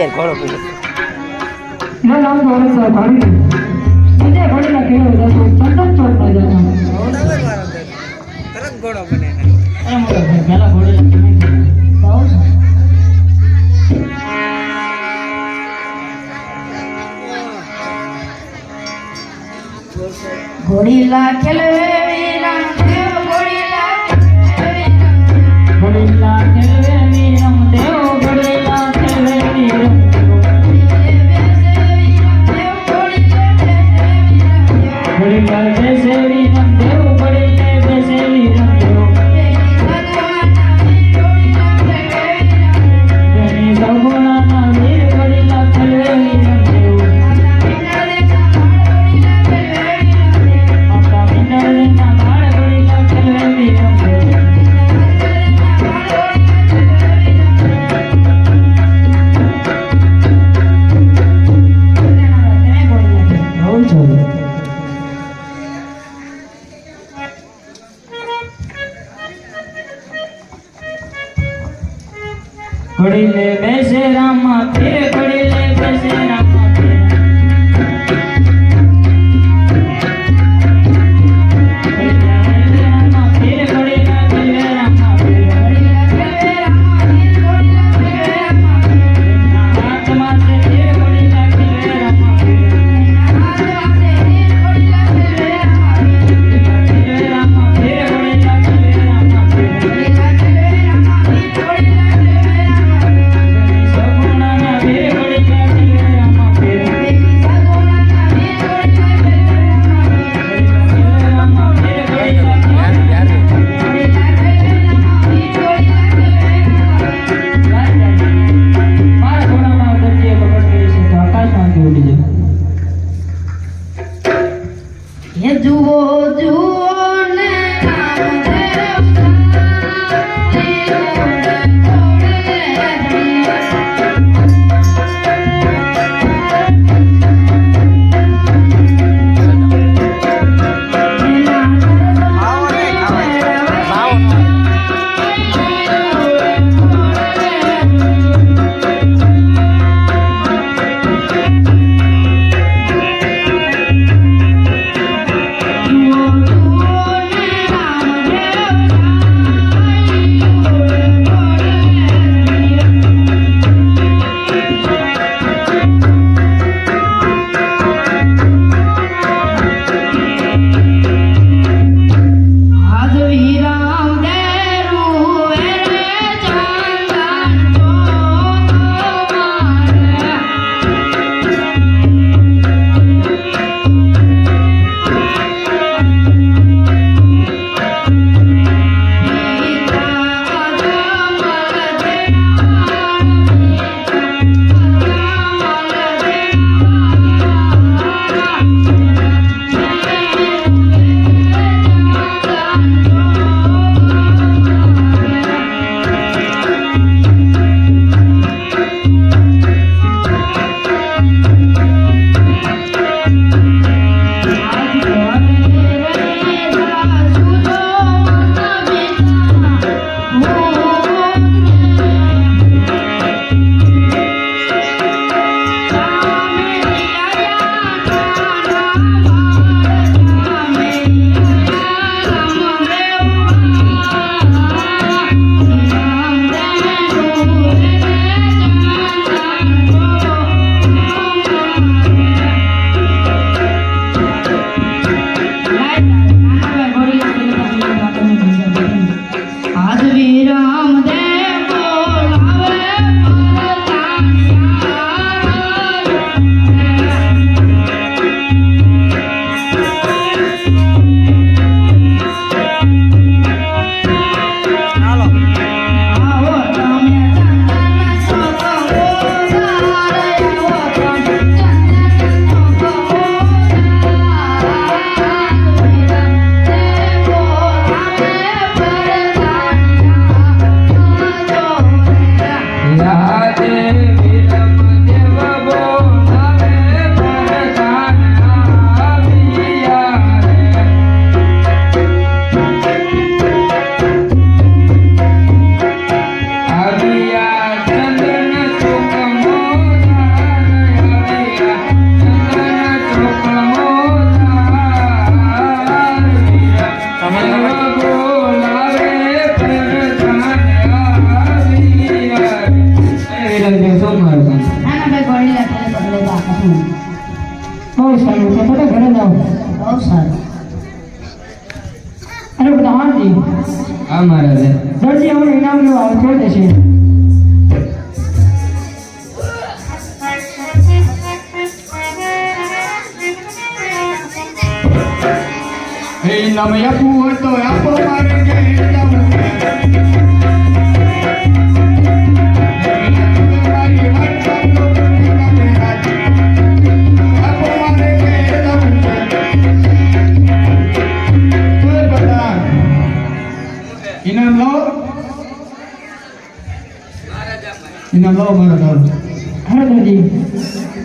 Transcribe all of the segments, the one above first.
আর করো না নাম ধরে স্যার বাড়ি নিজে বাড়ি না কেউ চন্দন চোখ না জানো તરત ઘોડો બને પહેલા ઘોડો ઘોડી લાખેલે যুব যুব બધા ઇનામ લો ઇનામ લો મારા દારૂ હા દરજી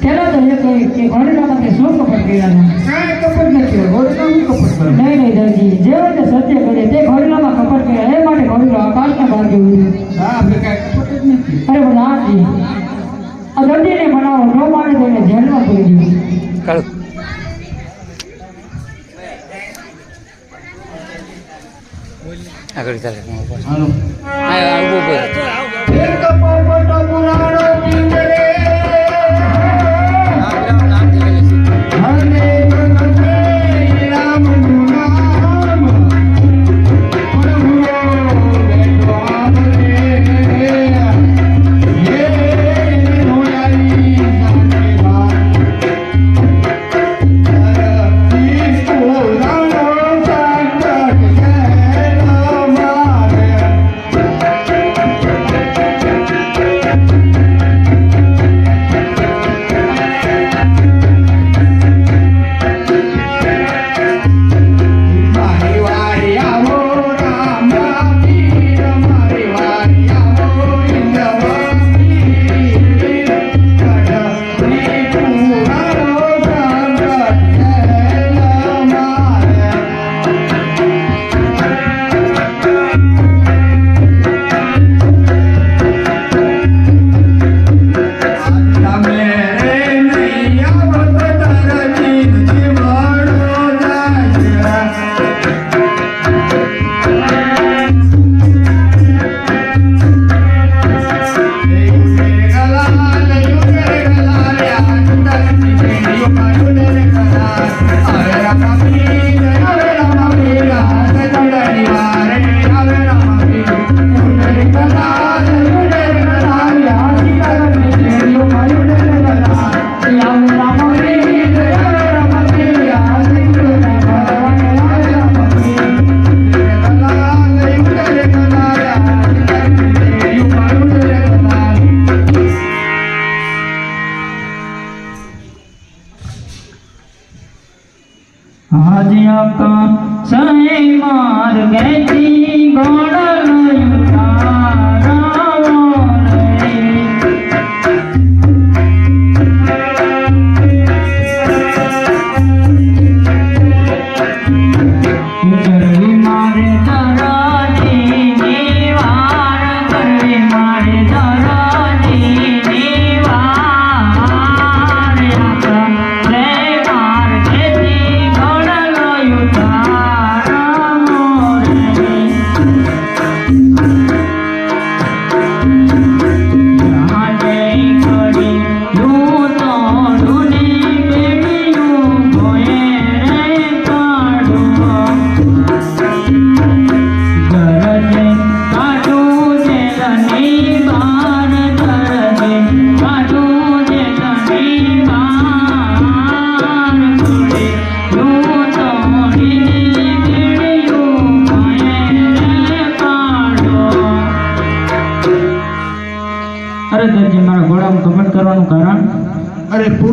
પેલા તો એ કહે કે ઘોડીના માથે શું કપટ કર્યા હતા કાંઈ કપટ નથી ઘોડીનો કપટ કરું નહીં નહીં દરજી જે હોય સત્ય કરે. તે ઘોડીલામાં કપટ કર્યા એ માટે ઘોડીલો આકાશને માર્ગે ઉડ્યો હા આપણે કાંઈ કપટ જ નથી. અરે બધા આજી આ દર્દીને બનાવો. ન માને તેને જેલમાં પૂરી દો આગળ ચાલે. હાલો. હા ઊભો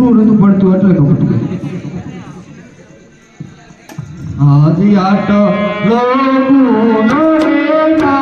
પૂરું નતું પડતું એટલે કપટ કર્યું આટ ગો નો રે ના